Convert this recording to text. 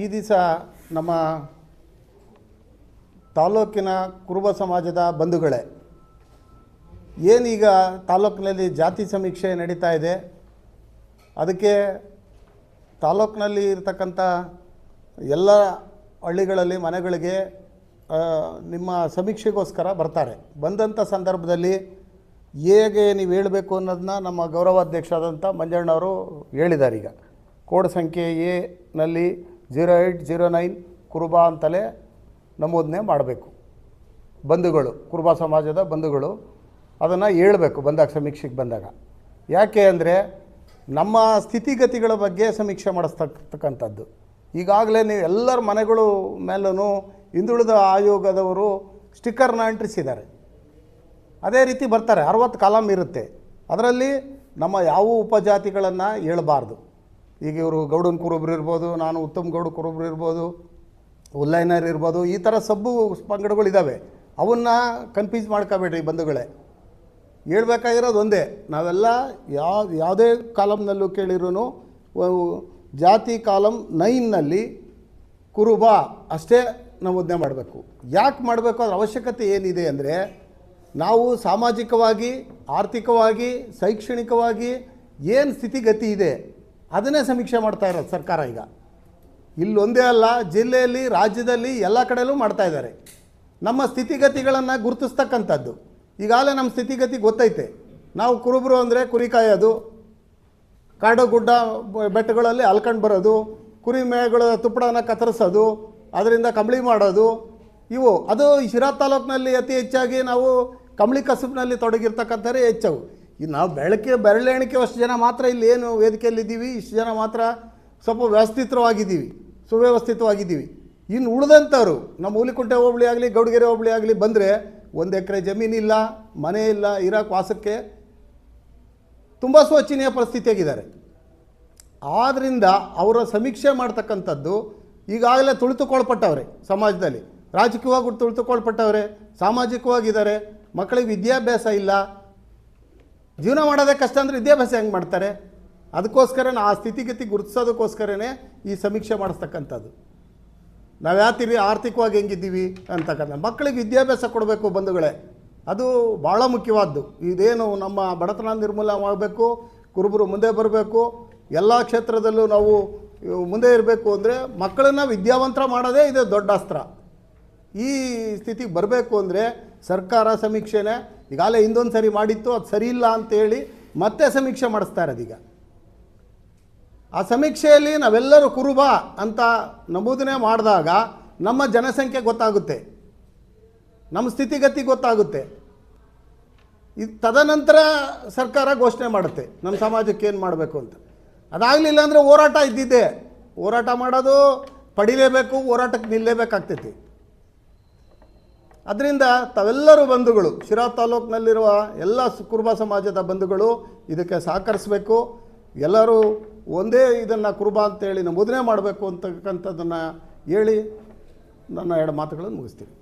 ಈ ದಿವಸ ನಮ್ಮ ತಾಲೂಕಿನ ಕುರುಬ ಸಮಾಜದ ಬಂಧುಗಳೇ ಏನೀಗ ತಾಲೂಕಿನಲ್ಲಿ ಜಾತಿ ಸಮೀಕ್ಷೆ ನಡೀತಾ ಇದೆ, ಅದಕ್ಕೆ ತಾಲೂಕಿನಲ್ಲಿ ಇರತಕ್ಕಂಥ ಎಲ್ಲ ಹಳ್ಳಿಗಳಲ್ಲಿ ಮನೆಗಳಿಗೆ ನಿಮ್ಮ ಸಮೀಕ್ಷೆಗೋಸ್ಕರ ಬರ್ತಾರೆ. ಬಂದಂಥ ಸಂದರ್ಭದಲ್ಲಿ ಹೇಗೆ ನೀವು ಹೇಳಬೇಕು ಅನ್ನೋದನ್ನ ನಮ್ಮ ಗೌರವಾಧ್ಯಕ್ಷರಾದಂಥ ಮಂಜಣ್ಣವರು ಹೇಳಿದ್ದಾರೆ ಈಗ. ಕೋಡ್ ಸಂಖ್ಯೆ ಎ ನಲ್ಲಿ zero eight zero nine Kuruba ಅಂತಲೇ ನಮೂದನೆ ಮಾಡಬೇಕು. ಬಂಧುಗಳು, ಕುರುಬ ಸಮಾಜದ ಬಂಧುಗಳು ಅದನ್ನು ಹೇಳಬೇಕು ಬಂದಾಗ ಸಮೀಕ್ಷೆಗೆ ಬಂದಾಗ. ಯಾಕೆ ಅಂದರೆ ನಮ್ಮ ಸ್ಥಿತಿಗತಿಗಳ ಬಗ್ಗೆ ಸಮೀಕ್ಷೆ ಮಾಡಿಸ್ತಕ್ಕಂಥದ್ದು. ಈಗಾಗಲೇ ನೀವು ಎಲ್ಲರ ಮನೆಗಳು ಮೇಲೂ ಹಿಂದುಳಿದ ಆಯೋಗದವರು ಸ್ಟಿಕ್ಕರ್ನ ಅಂಟಿಸಿದ್ದಾರೆ. ಅದೇ ರೀತಿ ಬರ್ತಾರೆ, ಅರವತ್ತು ಕಾಲಮ್ ಇರುತ್ತೆ. ಅದರಲ್ಲಿ ನಮ್ಮ ಯಾವ ಉಪಜಾತಿಗಳನ್ನು ಹೇಳಬಾರ್ದು. ಈಗ ಇವರು ಗೌಡನ್ ಕುರೊಬ್ರು ಇರ್ಬೋದು, ನಾನು ಉತ್ತಮ್ ಗೌಡ ಕುರೊಬ್ರು ಇರ್ಬೋದು, ಉಲ್ಲೈನರ್ ಇರ್ಬೋದು, ಈ ಥರ ಸಬ್ಬು ಪಂಗಡಗಳಿದ್ದಾವೆ ಅವನ್ನ ಕನ್ಫ್ಯೂಸ್ ಮಾಡ್ಕೋಬೇಡ್ರಿ ಬಂಧುಗಳೇ. ಹೇಳ್ಬೇಕಾಗಿರೋದು ಒಂದೇ, ನಾವೆಲ್ಲ ಯಾವ ಯಾವುದೇ ಕಾಲಮ್ನಲ್ಲೂ ಕೇಳಿರೂ ಜಾತಿ ಕಾಲಮ್ ನೈನ್ನಲ್ಲಿ ಕುರುಬ ಅಷ್ಟೇ ನಮೂದನೆ ಮಾಡಬೇಕು. ಯಾಕೆ ಮಾಡಬೇಕು ಅದ್ರ ಅವಶ್ಯಕತೆ ಏನಿದೆ ಅಂದರೆ, ನಾವು ಸಾಮಾಜಿಕವಾಗಿ, ಆರ್ಥಿಕವಾಗಿ, ಶೈಕ್ಷಣಿಕವಾಗಿ ಏನು ಸ್ಥಿತಿಗತಿ ಇದೆ ಅದನ್ನೇ ಸಮೀಕ್ಷೆ ಮಾಡ್ತಾ ಇರೋದು ಸರ್ಕಾರ ಈಗ. ಇಲ್ಲೊಂದೇ ಅಲ್ಲ, ಜಿಲ್ಲೆಯಲ್ಲಿ, ರಾಜ್ಯದಲ್ಲಿ ಎಲ್ಲ ಕಡೆಯಲ್ಲೂ ಮಾಡ್ತಾ ಇದ್ದಾರೆ. ನಮ್ಮ ಸ್ಥಿತಿಗತಿಗಳನ್ನು ಗುರುತಿಸ್ತಕ್ಕಂಥದ್ದು. ಈಗಾಗಲೇ ನಮ್ಮ ಸ್ಥಿತಿಗತಿ ಗೊತ್ತೈತೆ. ನಾವು ಕುರುಬರು ಅಂದರೆ ಕುರಿ ಕಾಯೋದು, ಕಾಡು ಗುಡ್ಡ ಬೆಟ್ಟಗಳಲ್ಲಿ ಅಲ್ಕಂಡು ಬರೋದು, ಕುರಿ ಮೇಗಳ ತುಪ್ಪಡನ ಕತ್ತರಿಸೋದು, ಅದರಿಂದ ಕಂಬಳಿ ಮಾಡೋದು, ಇವು. ಅದು ಶಿರಾ ತಾಲೂಕಿನಲ್ಲಿ ಅತಿ ಹೆಚ್ಚಾಗಿ ನಾವು ಕಂಬಳಿ ಕಸುಬಿನಲ್ಲಿ ತೊಡಗಿರ್ತಕ್ಕಂಥವೇ ಹೆಚ್ಚವು. ಈ ನಾವು ಬೆಳಕೆ ಬೆರಳೆಣಿಕೆ ಅಷ್ಟು ಜನ ಮಾತ್ರ ಇಲ್ಲಿ ಏನು ವೇದಿಕೆಯಲ್ಲಿದ್ದೀವಿ, ಇಷ್ಟು ಜನ ಮಾತ್ರ ಸ್ವಲ್ಪ ವ್ಯವಸ್ಥಿತವಾಗಿದ್ದೀವಿ, ಸುವ್ಯವಸ್ಥಿತವಾಗಿದ್ದೀವಿ. ಇನ್ನು ಉಳಿದಂಥವ್ರು, ನಮ್ಮ ಹುಲಿಕುಂಟೆ ಹೋಬಳಿ ಆಗಲಿ, ಗೌಡಗೆರೆ ಹೋಬಳಿ ಆಗಲಿ ಬಂದರೆ ಒಂದು ಎಕರೆ ಜಮೀನಿಲ್ಲ ಮನೆ ಇಲ್ಲ ಇರೋಕ್ಕೆ ವಾಸಕ್ಕೆ ತುಂಬ ಶೋಚನೀಯ ಪರಿಸ್ಥಿತಿಯಾಗಿದ್ದಾರೆ. ಆದ್ದರಿಂದ ಅವರ ಸಮೀಕ್ಷೆ ಮಾಡ್ತಕ್ಕಂಥದ್ದು ಈಗಾಗಲೇ ತುಳಿತುಕೊಳ್ಪಟ್ಟವ್ರೆ ಸಮಾಜದಲ್ಲಿ. ರಾಜಕೀಯವಾಗಿ ತುಳಿತುಕೊಳ್ಪಟ್ಟವ್ರೆ, ಸಾಮಾಜಿಕವಾಗಿದ್ದಾರೆ, ಮಕ್ಕಳಿಗೆ ವಿದ್ಯಾಭ್ಯಾಸ ಇಲ್ಲ ಜೀವನ ಮಾಡೋದೇ ಕಷ್ಟ ಅಂದರೆ ವಿದ್ಯಾಭ್ಯಾಸ ಹೆಂಗೆ ಮಾಡ್ತಾರೆ. ಅದಕ್ಕೋಸ್ಕರ ಆ ಸ್ಥಿತಿಗತಿ ಗುರುತಿಸೋದಕ್ಕೋಸ್ಕರನೇ ಈ ಸಮೀಕ್ಷೆ ಮಾಡಿಸ್ತಕ್ಕಂಥದ್ದು. ನಾವು ಯಾತಿರಿ ಆರ್ಥಿಕವಾಗಿ ಹೆಂಗಿದ್ದೀವಿ ಅಂತಕ್ಕಂಥ ಮಕ್ಕಳಿಗೆ ವಿದ್ಯಾಭ್ಯಾಸ ಕೊಡಬೇಕು ಬಂಧುಗಳೇ. ಅದು ಭಾಳ ಮುಖ್ಯವಾದ್ದು. ಇದೇನು ನಮ್ಮ ಬಡತನ ನಿರ್ಮೂಲವಾಗಬೇಕು ಕುರುಬರು ಮುಂದೆ ಬರಬೇಕು, ಎಲ್ಲ ಕ್ಷೇತ್ರದಲ್ಲೂ ನಾವು ಮುಂದೆ ಇರಬೇಕು ಅಂದರೆ ಮಕ್ಕಳನ್ನು ವಿದ್ಯಾವಂತರ ಮಾಡೋದೇ ಇದೆ ದೊಡ್ಡ ಅಸ್ತ್ರ. ಈ ಸ್ಥಿತಿಗೆ ಬರಬೇಕು ಅಂದರೆ ಸರ್ಕಾರ ಸಮೀಕ್ಷೆನೇ. ಈಗಾಗಲೇ ಹಿಂದೊಂದು ಸರಿ ಮಾಡಿತ್ತು, ಅದು ಸರಿ ಇಲ್ಲ ಅಂತೇಳಿ ಮತ್ತೆ ಸಮೀಕ್ಷೆ ಮಾಡಿಸ್ತಾ ಇರೋದೀಗ ಆ ಸಮೀಕ್ಷೆಯಲ್ಲಿ ನಾವೆಲ್ಲರೂ ಕುರುಬ ಅಂತ ನಮೂದನೆ ಮಾಡಿದಾಗ ನಮ್ಮ ಜನಸಂಖ್ಯೆ ಗೊತ್ತಾಗುತ್ತೆ. ನಮ್ಮ ಸ್ಥಿತಿಗತಿ ಗೊತ್ತಾಗುತ್ತೆ. ಇದು ತದನಂತರ ಸರ್ಕಾರ ಘೋಷಣೆ ಮಾಡುತ್ತೆ. ನಮ್ಮ ಸಮಾಜಕ್ಕೆ ಏನು ಮಾಡಬೇಕು ಅಂತ. ಅದಾಗಲಿಲ್ಲ ಅಂದರೆ ಹೋರಾಟ ಇದ್ದಿದ್ದೆ. ಹೋರಾಟ ಮಾಡೋದು ಪಡಿಲೇಬೇಕು, ಹೋರಾಟಕ್ಕೆ ನಿಲ್ಲೇಬೇಕಾಗ್ತೈತಿ. ಅದರಿಂದ ತಾವೆಲ್ಲರೂ ಬಂಧುಗಳು, ಶಿರಾ ತಾಲೂಕಿನಲ್ಲಿರುವ ಎಲ್ಲ ಕುರುಬ ಸಮಾಜದ ಬಂಧುಗಳು ಇದಕ್ಕೆ ಸಹಕರಿಸಬೇಕು. ಎಲ್ಲರೂ ಒಂದೇ ಇದನ್ನು ಕುರುಬ ಅಂತೇಳಿ ನಮೂದನೆ ಮಾಡಬೇಕು ಅಂತಕ್ಕಂಥದ್ದನ್ನು ಹೇಳಿ ನನ್ನ ಎರಡು ಮಾತುಗಳನ್ನು ಮುಗಿಸ್ತೀನಿ.